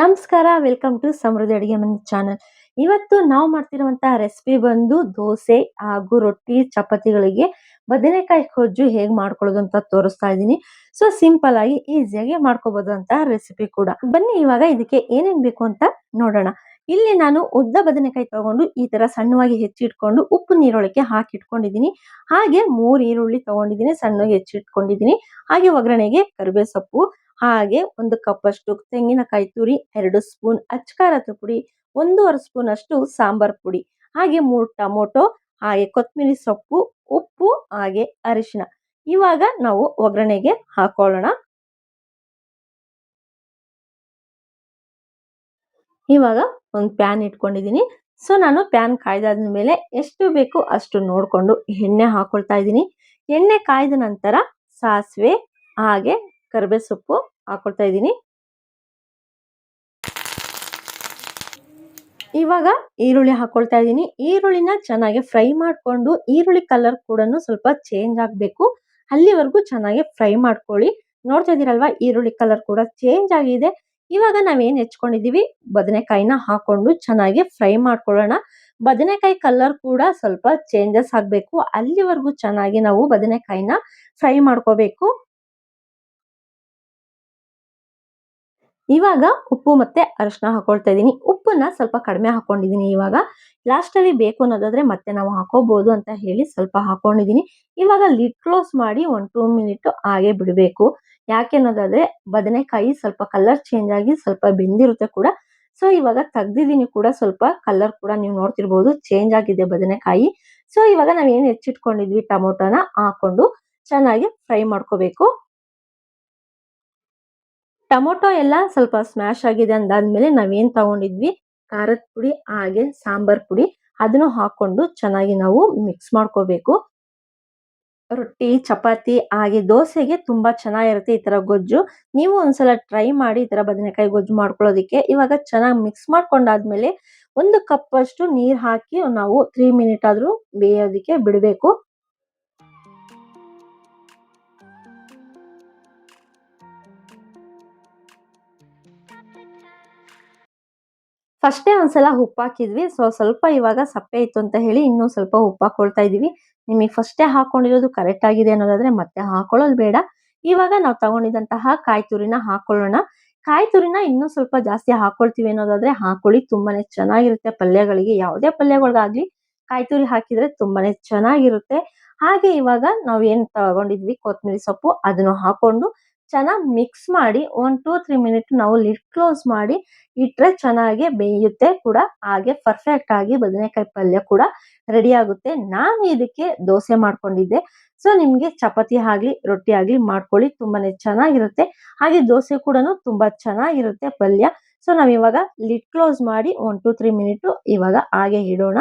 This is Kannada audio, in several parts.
ನಮಸ್ಕಾರ ವೆಲ್ಕಮ್ ಟು ಸಮೃದ್ಧಿ ಅಡುಗೆ ಮನೆ ಚಾನಲ್ ಇವತ್ತು ನಾವು ಮಾಡ್ತಿರುವಂತಹ ರೆಸಿಪಿ ಬಂದು ದೋಸೆ ಹಾಗೂ ರೊಟ್ಟಿ ಚಪಾತಿಗಳಿಗೆ ಬದನೆಕಾಯಿ ಕೊಜ್ಜು ಹೇಗ್ ಮಾಡ್ಕೊಳ್ಳೋದು ಅಂತ ತೋರಿಸ್ತಾ ಇದ್ದೀನಿ. ಸೊ ಸಿಂಪಲ್ ಆಗಿ ಈಸಿಯಾಗಿ ಮಾಡ್ಕೋಬಹುದು ಅಂತ ರೆಸಿಪಿ ಕೂಡ. ಬನ್ನಿ, ಇವಾಗ ಇದಕ್ಕೆ ಏನೇನ್ ಬೇಕು ಅಂತ ನೋಡೋಣ. ಇಲ್ಲಿ ನಾನು ಉದ್ದ ಬದನೆಕಾಯಿ ತಗೊಂಡು ಈ ತರ ಸಣ್ಣವಾಗಿ ಹೆಚ್ಚಿಟ್ಕೊಂಡು ಉಪ್ಪು ನೀರೊಳಕ್ಕೆ ಹಾಕಿ ಇಟ್ಕೊಂಡಿದ್ದೀನಿ. ಹಾಗೆ ಮೂರು ಈರುಳ್ಳಿ ತಗೊಂಡಿದ್ದೀನಿ, ಸಣ್ಣಗೆ ಹೆಚ್ಚಿಟ್ಕೊಂಡಿದ್ದೀನಿ ಹಾಗೆ ಒಗ್ಗರಣೆಗೆ ಕರಿಬೇವು ಸೊಪ್ಪು ಹಾಗೆ ಒಂದು ಕಪ್ ಅಷ್ಟು ತೆಂಗಿನಕಾಯಿ ತುರಿ, ಎರಡು ಸ್ಪೂನ್ ಅಚ್ಚಕಾರದ ಪುಡಿ, ಒಂದೂವರೆ ಸ್ಪೂನ್ ಅಷ್ಟು ಸಾಂಬಾರ್ ಪುಡಿ, ಹಾಗೆ ಮೂರು ಟೊಮೊಟೊ, ಹಾಗೆ ಕೊತ್ತಂಬರಿ ಸೊಪ್ಪು, ಉಪ್ಪು, ಹಾಗೆ ಅರಿಶಿನ ಇವಾಗ ನಾವು ಒಗ್ಗರಣೆಗೆ ಹಾಕೊಳ್ಳೋಣ. ಇವಾಗ ಒಂದು ಪ್ಯಾನ್ ಇಟ್ಕೊಂಡಿದ್ದೀನಿ ಸೊ ನಾನು ಪ್ಯಾನ್ ಕಾಯ್ದಾದ ಮೇಲೆ ಎಷ್ಟು ಬೇಕು ಅಷ್ಟು ನೋಡ್ಕೊಂಡು ಎಣ್ಣೆ ಹಾಕೊಳ್ತಾ ಇದ್ದೀನಿ ಎಣ್ಣೆ ಕಾಯ್ದ ನಂತರ ಸಾಸಿವೆ, ಹಾಗೆ ಕರಿಬೇ ಸೊಪ್ಪು ಹಾಕೊಳ್ತಾ ಇದ್ದೀನಿ. ಇವಾಗ ಈರುಳ್ಳಿ ಹಾಕೊಳ್ತಾ ಇದ್ದೀನಿ. ಈರುಳ್ಳಿನ ಚೆನ್ನಾಗಿ ಫ್ರೈ ಮಾಡಿಕೊಂಡು ಈರುಳ್ಳಿ ಕಲರ್ ಕೂಡ ಸ್ವಲ್ಪ ಚೇಂಜ್ ಆಗಬೇಕು. ಅಲ್ಲಿವರೆಗೂ ಚೆನ್ನಾಗಿ ಫ್ರೈ ಮಾಡ್ಕೊಳ್ಳಿ. ನೋಡ್ತಾ ಇದ್ದೀರಲ್ವ, ಈರುಳ್ಳಿ ಕಲರ್ ಕೂಡ ಚೇಂಜ್ ಆಗಿದೆ. ಇವಾಗ ನಾವೇನು ಹೆಚ್ಕೊಂಡಿದ್ದೀವಿ? ಬದನೆಕಾಯಿನ ಹಾಕೊಂಡು ಚೆನ್ನಾಗಿ ಫ್ರೈ ಮಾಡ್ಕೊಳ್ಳೋಣ. ಬದನೆಕಾಯಿ ಕಲರ್ ಕೂಡ ಸ್ವಲ್ಪ ಚೇಂಜಸ್ ಆಗಬೇಕು. ಅಲ್ಲಿವರೆಗೂ ಚೆನ್ನಾಗಿ ನಾವು ಬದನೆಕಾಯಿನ ಫ್ರೈ ಮಾಡ್ಕೋಬೇಕು. ಇವಾಗ ಉಪ್ಪು ಮತ್ತೆ ಅರಶಿನ ಹಾಕೊಳ್ತಾ ಇದ್ದೀನಿ. ಉಪ್ಪನ್ನ ಸ್ವಲ್ಪ ಕಡಿಮೆ ಹಾಕೊಂಡಿದೀನಿ ಇವಾಗ. ಲಾಸ್ಟ್ ಅಲ್ಲಿ ಬೇಕು ಅನ್ನೋದಾದ್ರೆ ಮತ್ತೆ ನಾವು ಹಾಕೋಬಹುದು ಅಂತ ಹೇಳಿ ಸ್ವಲ್ಪ ಹಾಕೊಂಡಿದೀನಿ ಇವಾಗ ಲಿಡ್ ಕ್ಲೋಸ್ ಮಾಡಿ ಒನ್ ಟೂ ಮಿನಿಟ್ ಹಾಗೆ ಬಿಡಬೇಕು. ಯಾಕೆ ಅನ್ನೋದಾದ್ರೆ ಬದನೆಕಾಯಿ ಸ್ವಲ್ಪ ಕಲರ್ ಚೇಂಜ್ ಆಗಿ ಸ್ವಲ್ಪ ಬೆಂದಿರುತ್ತೆ ಕೂಡ. ಸೊ ಇವಾಗ ತೆಗ್ದಿದ್ದೀನಿ ಕೂಡ ಸ್ವಲ್ಪ ಕಲರ್ ಕೂಡ ನೀವು ನೋಡ್ತಿರ್ಬೋದು ಚೇಂಜ್ ಆಗಿದೆ ಬದನೆಕಾಯಿ. ಸೊ ಇವಾಗ ನಾವೇನು ಹೆಚ್ಚಿಟ್ಕೊಂಡಿದ್ವಿ ಟೊಮೊಟೊನ ಹಾಕೊಂಡು ಚೆನ್ನಾಗಿ ಫ್ರೈ ಮಾಡ್ಕೋಬೇಕು. ಟೊಮೊಟೊ ಎಲ್ಲ ಸ್ವಲ್ಪ ಸ್ಮ್ಯಾಶ್ ಆಗಿದೆ ಅಂದಾದ್ಮೇಲೆ ನಾವೇನು ತಗೊಂಡಿದ್ವಿ? ಖಾರದ ಪುಡಿ, ಹಾಗೆ ಸಾಂಬಾರ್ ಪುಡಿ. ಅದನ್ನು ಹಾಕೊಂಡು ಚೆನ್ನಾಗಿ ನಾವು ಮಿಕ್ಸ್ ಮಾಡ್ಕೋಬೇಕು. ರೊಟ್ಟಿ, ಚಪಾತಿ, ಹಾಗೆ ದೋಸೆಗೆ ತುಂಬಾ ಚೆನ್ನಾಗಿರುತ್ತೆ ಈ ತರ ಗೊಜ್ಜು. ನೀವು ಒಂದ್ಸಲ ಟ್ರೈ ಮಾಡಿ ಈ ತರ ಬದನೆಕಾಯಿ ಗೊಜ್ಜು ಮಾಡ್ಕೊಳ್ಳೋದಿಕ್ಕೆ. ಇವಾಗ ಚೆನ್ನಾಗಿ ಮಿಕ್ಸ್ ಮಾಡ್ಕೊಂಡಾದ್ಮೇಲೆ ಒಂದು ಕಪ್ ಅಷ್ಟು ನೀರ್ ಹಾಕಿ ನಾವು ತ್ರೀ ಮಿನಿಟ್ ಆದ್ರೂ ಬೇಯೋದಿಕ್ಕೆ ಬಿಡಬೇಕು. ಫಸ್ಟೇ ಒಂದ್ಸಲ ಉಪ್ಪು ಹಾಕಿದ್ವಿ. ಸೊ ಸ್ವಲ್ಪ ಇವಾಗ ಸಪ್ಪೆ ಇತ್ತು ಅಂತ ಹೇಳಿ ಇನ್ನೂ ಸ್ವಲ್ಪ ಉಪ್ಪು ಹಾಕೊಳ್ತಾ ಇದೀವಿ ನಿಮಗೆ ಫಸ್ಟೇ ಹಾಕೊಂಡಿರೋದು ಕರೆಕ್ಟ್ ಆಗಿದೆ ಅನ್ನೋದಾದ್ರೆ ಮತ್ತೆ ಹಾಕೊಳ್ಳೋದು ಬೇಡ. ಇವಾಗ ನಾವು ತಗೊಂಡಿದಂತಹ ಕಾಯಿ ತುರಿನ ಹಾಕೊಳ್ಳೋಣ. ಕಾಯಿ ತುರಿನ ಇನ್ನೂ ಸ್ವಲ್ಪ ಜಾಸ್ತಿ ಹಾಕೊಳ್ತೀವಿ ಅನ್ನೋದಾದ್ರೆ ಹಾಕೊಳ್ಳಿ, ತುಂಬಾನೇ ಚೆನ್ನಾಗಿರುತ್ತೆ. ಪಲ್ಯಗಳಿಗೆ ಯಾವುದೇ ಪಲ್ಯಗಳಿಗಾಗ್ಲಿ ಕಾಯಿ ತುರಿ ಹಾಕಿದ್ರೆ ತುಂಬಾನೇ ಚೆನ್ನಾಗಿರುತ್ತೆ. ಹಾಗೆ ಇವಾಗ ನಾವ್ ಏನ್ ತಗೊಂಡಿದ್ವಿ? ಕೊತ್ತಂಬರಿ ಸೊಪ್ಪು. ಅದನ್ನು ಹಾಕೊಂಡು ಚೆನ್ನಾಗಿ ಮಿಕ್ಸ್ ಮಾಡಿ ಒನ್ ಟೂ ತ್ರೀ ಮಿನಿಟ್ ನಾವು ಲಿಡ್ ಕ್ಲೋಸ್ ಮಾಡಿ ಇಟ್ರೆ ಚೆನ್ನಾಗಿ ಬೇಯುತ್ತೆ ಕೂಡ. ಹಾಗೆ ಪರ್ಫೆಕ್ಟ್ ಆಗಿ ಬದನೆಕಾಯಿ ಪಲ್ಯ ಕೂಡ ರೆಡಿ ಆಗುತ್ತೆ. ನಾನು ಇದಕ್ಕೆ ದೋಸೆ ಮಾಡ್ಕೊಂಡಿದ್ದೆ. ಸೊ ನಿಮ್ಗೆ ಚಪಾತಿ ಆಗ್ಲಿ, ರೊಟ್ಟಿ ಆಗ್ಲಿ ಮಾಡ್ಕೊಳ್ಳಿ, ತುಂಬಾನೇ ಚೆನ್ನಾಗಿರುತ್ತೆ. ಹಾಗೆ ದೋಸೆ ಕೂಡ ತುಂಬಾ ಚೆನ್ನಾಗಿರುತ್ತೆ ಪಲ್ಯ. ಸೊ ನಾವಿವಾಗ ಲಿಡ್ ಕ್ಲೋಸ್ ಮಾಡಿ ಒನ್ ಟೂ ತ್ರೀ ಮಿನಿಟ್ ಇವಾಗ ಹಾಗೆ ಇಡೋಣ.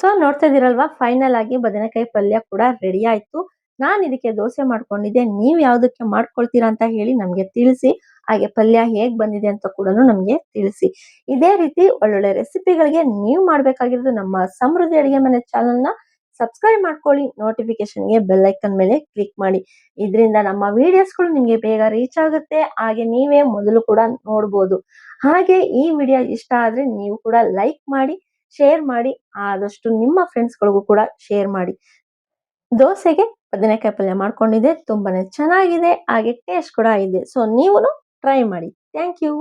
ಸೊ ನೋಡ್ತಾ ಇದ್ದೀರಲ್ವಾ ಫೈನಲ್ ಆಗಿ ಬದನೆಕಾಯಿ ಪಲ್ಯ ಕೂಡ ರೆಡಿ ಆಯ್ತು. ನಾನು ಇದಕ್ಕೆ ದೋಸೆ ಮಾಡ್ಕೊಂಡಿದ್ದೆ, ನೀವು ಯಾವುದಕ್ಕೆ ಮಾಡ್ಕೊಳ್ತೀರಾ ಅಂತ ಹೇಳಿ ನಮಗೆ ತಿಳಿಸಿ, ಹಾಗೆ ಪಲ್ಯ ಹೇಗೆ ಬಂದಿದೆ ಅಂತ ಕೂಡ ನಮಗೆ ತಿಳಿಸಿ. ಇದೇ ರೀತಿ ಒಳ್ಳೊಳ್ಳೆ ರೆಸಿಪಿಗಳಿಗೆ ನೀವು ಮಾಡಬೇಕಾಗಿರೋದು ನಮ್ಮ ಸಮೃದ್ಧಿ ಅಡುಗೆ ಮನೆ ಚಾನಲ್ನ ಸಬ್ಸ್ಕ್ರೈಬ್ ಮಾಡ್ಕೊಳ್ಳಿ ನೋಟಿಫಿಕೇಶನ್ಗೆ ಬೆಲ್ಲೈಕನ್ ಮೇಲೆ ಕ್ಲಿಕ್ ಮಾಡಿ. ಇದರಿಂದ ನಮ್ಮ ವಿಡಿಯೋಸ್ಗಳು ನಿಮಗೆ ಬೇಗ ರೀಚ್ ಆಗುತ್ತೆ, ಹಾಗೆ ನೀವೇ ಮೊದಲು ಕೂಡ ನೋಡ್ಬೋದು. ಹಾಗೆ ಈ ವಿಡಿಯೋ ಇಷ್ಟ ಆದ್ರೆ ನೀವು ಕೂಡ ಲೈಕ್ ಮಾಡಿ ಶೇರ್ ಮಾಡಿ, ಆದಷ್ಟು ನಿಮ್ಮ ಫ್ರೆಂಡ್ಸ್ಗಳಿಗೂ ಕೂಡ ಶೇರ್ ಮಾಡಿ. ದೋಸೆಗೆ ಬದನೆಕಾಯಿ ಪಲ್ಯ ಮಾಡ್ಕೊಂಡಿದ್ದೆ, ತುಂಬಾನೇ ಚೆನ್ನಾಗಿದೆ, ಹಾಗೆ ಟೇಸ್ಟ್ ಕೂಡ ಇದೆ. ಸೊ ನೀವು ಟ್ರೈ ಮಾಡಿ. Thank you